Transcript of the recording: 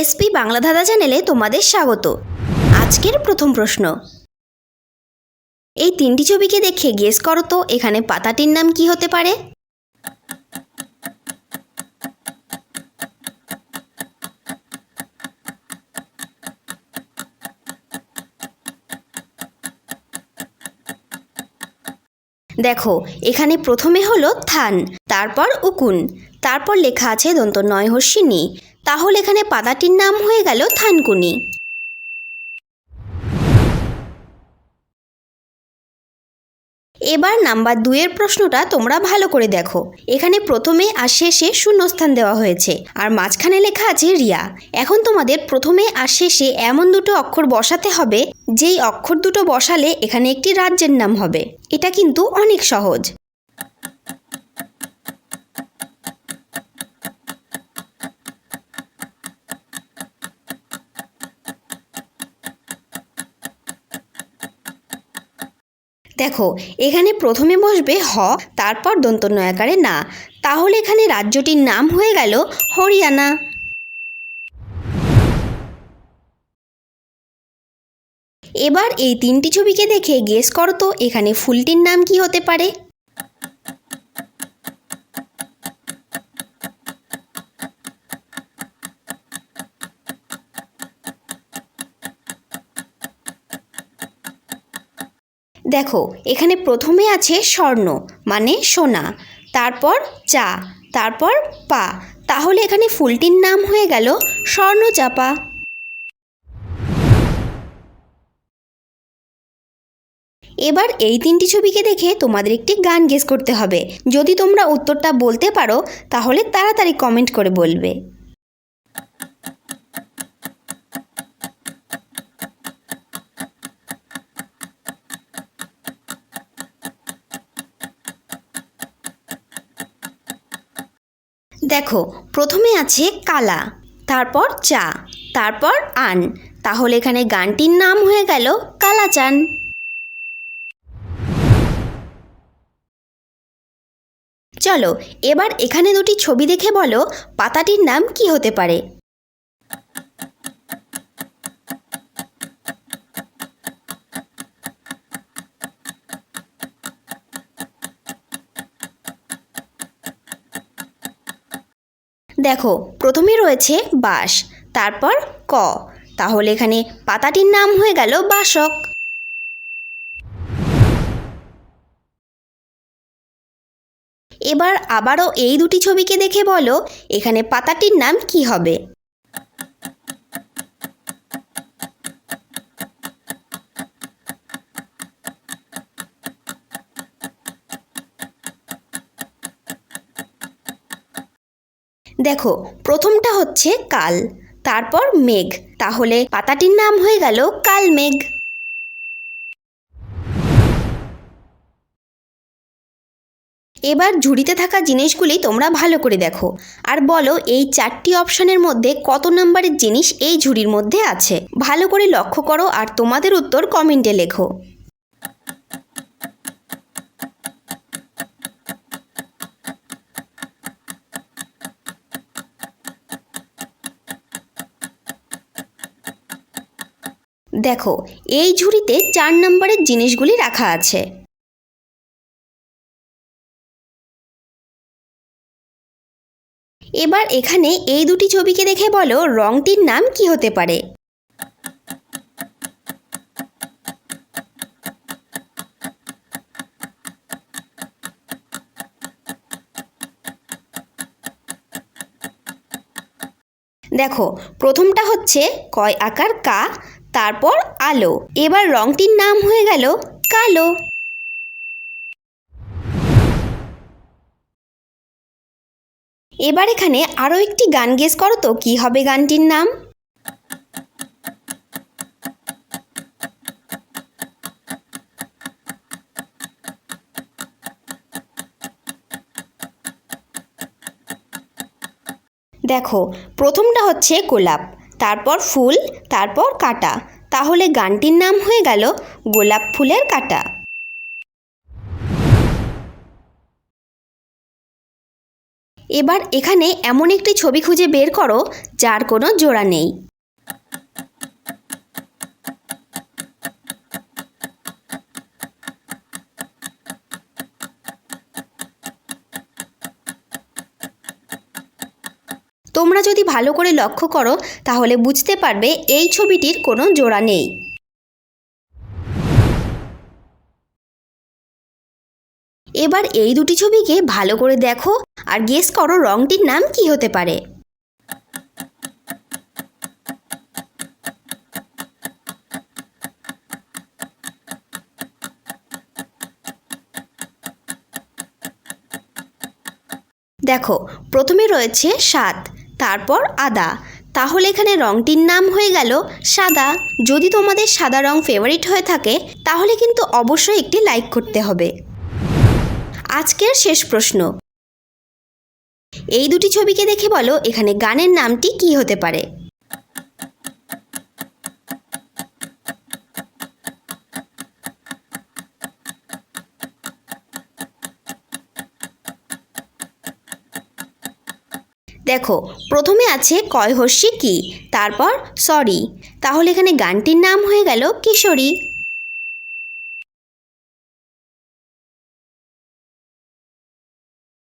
SP Bangla ধাঁধা চ্যানেলে তোমাদের স্বাগত। আজকের প্রথম প্রশ্ন। এই তিনটি ছবিকে দেখে গেস করো তো, এখানে পাতাটির নাম কি হতে পারে? দেখো, এখানে প্রথমে হলো থান, তারপর উকুন, তারপর লেখা আছে দন্ত নয় হর্ষিনী তাহলে এখানে পাতাটির নাম হয়ে গেল থানকুনি। এবার নাম্বার দুয়ের প্রশ্নটা তোমরা ভালো করে দেখো। এখানে প্রথমে আর শেষে শূন্যস্থান দেওয়া হয়েছে। আর মাঝখানে লেখা আছে রিয়া। এখন তোমাদের প্রথমে আর শেষে এমন দুটো অক্ষর বসাতে হবে, যেই অক্ষর দুটো বসালে এখানে একটি রাজ্যের নাম হবে। এটা কিন্তু অনেক সহজ। দেখো, এখানে প্রথমে বসবে হ, তারপর দন্ত নয়াকারে না। তাহলে এখানে রাজ্যটির নাম হয়ে গেল হরিয়ানা। এবার এই তিনটি ছবিকে দেখে গেস করো তো, এখানে ফুলটির নাম কি হতে পারে? দেখো, এখানে প্রথমে আছে স্বর্ণ মানে সোনা, তারপর চা, তারপর পা। তাহলে এখানে ফুলটির নাম হয়ে গেল স্বর্ণচাপা। এবার এই তিনটি ছবিকে দেখে তোমাদের একটি গান গেস করতে হবে। যদি তোমরা উত্তরটা বলতে পারো, তাহলে তাড়াতাড়ি কমেন্ট করে বলবে। দেখো, প্রথমে আছে কালা, তারপর চা, তারপর আন। তাহলে এখানে গানটির নাম হয়ে গেল কালাচান। চলো, এবার এখানে দুটি ছবি দেখে বলো পাতাটির নাম কি হতে পারে। দেখো, প্রথমে রয়েছে বাস তারপর ক। তাহলে এখানে পাতাটির নাম হয়ে গেল বাসক। এবার আবারও এই দুটি ছবিকে দেখে বলো, এখানে পাতাটির নাম কি হবে? দেখো, প্রথমটা হচ্ছে কাল, তারপর মেঘ। তাহলে পাতাটির নাম হয়ে গেল কাল মেঘ এবার ঝুড়িতে থাকা জিনিসগুলি তোমরা ভালো করে দেখো। আর বলো, এই চারটি অপশনের মধ্যে কত নম্বরের জিনিস এই ঝুড়ির মধ্যে আছে? ভালো করে লক্ষ্য করো আর তোমাদের উত্তর কমেন্টে লেখো। দেখো, এই ঝুড়িতে চার নম্বরের জিনিসগুলি রাখা আছে। এবার এখানে এই দুটি ছবিকে দেখে বলো, রংটির নাম কি হতে পারে? দেখো, প্রথমটা হচ্ছে, কয় আকার কা তারপর আলো। এবার রংটির নাম হয়ে গেল কালো। এবার এখানে আরও একটি গান গেস করো তো, কি হবে গানটির নাম? দেখো, প্রথমটা হচ্ছে গোলাপ, তারপর ফুল তারপর কাটা। তাহলে গানটির নাম হয়ে গেল গোলাপ ফুলের কাটা। এবার এখানে এমন একটি ছবি খুঁজে বের করো, যার কোনো জোড়া নেই। তোমরা যদি ভালো করে লক্ষ্য করো, তাহলে বুঝতে পারবে এই ছবিটির কোনো জোড়া নেই। এবার এই দুটি ছবিকে ভালো করে দেখো আর গেস করো রংটির নাম কি হতে পারে। দেখো, প্রথমে রয়েছে সাত। তারপর আদা। তাহলে এখানে রঙটির নাম হয়ে গেল সাদা। যদি তোমাদের সাদা রং ফেভারিট হয়ে থাকে, তাহলে কিন্তু অবশ্যই একটি লাইক করতে হবে। আজকের শেষ প্রশ্ন। এই দুটি ছবিকে দেখে বলো এখানে গানের নামটি কি হতে পারে? দেখো, প্রথমে আছে কয় হস্যি কি, তারপর সরি। তাহলে এখানে গানটির নাম হয়ে গেল কিশোরী।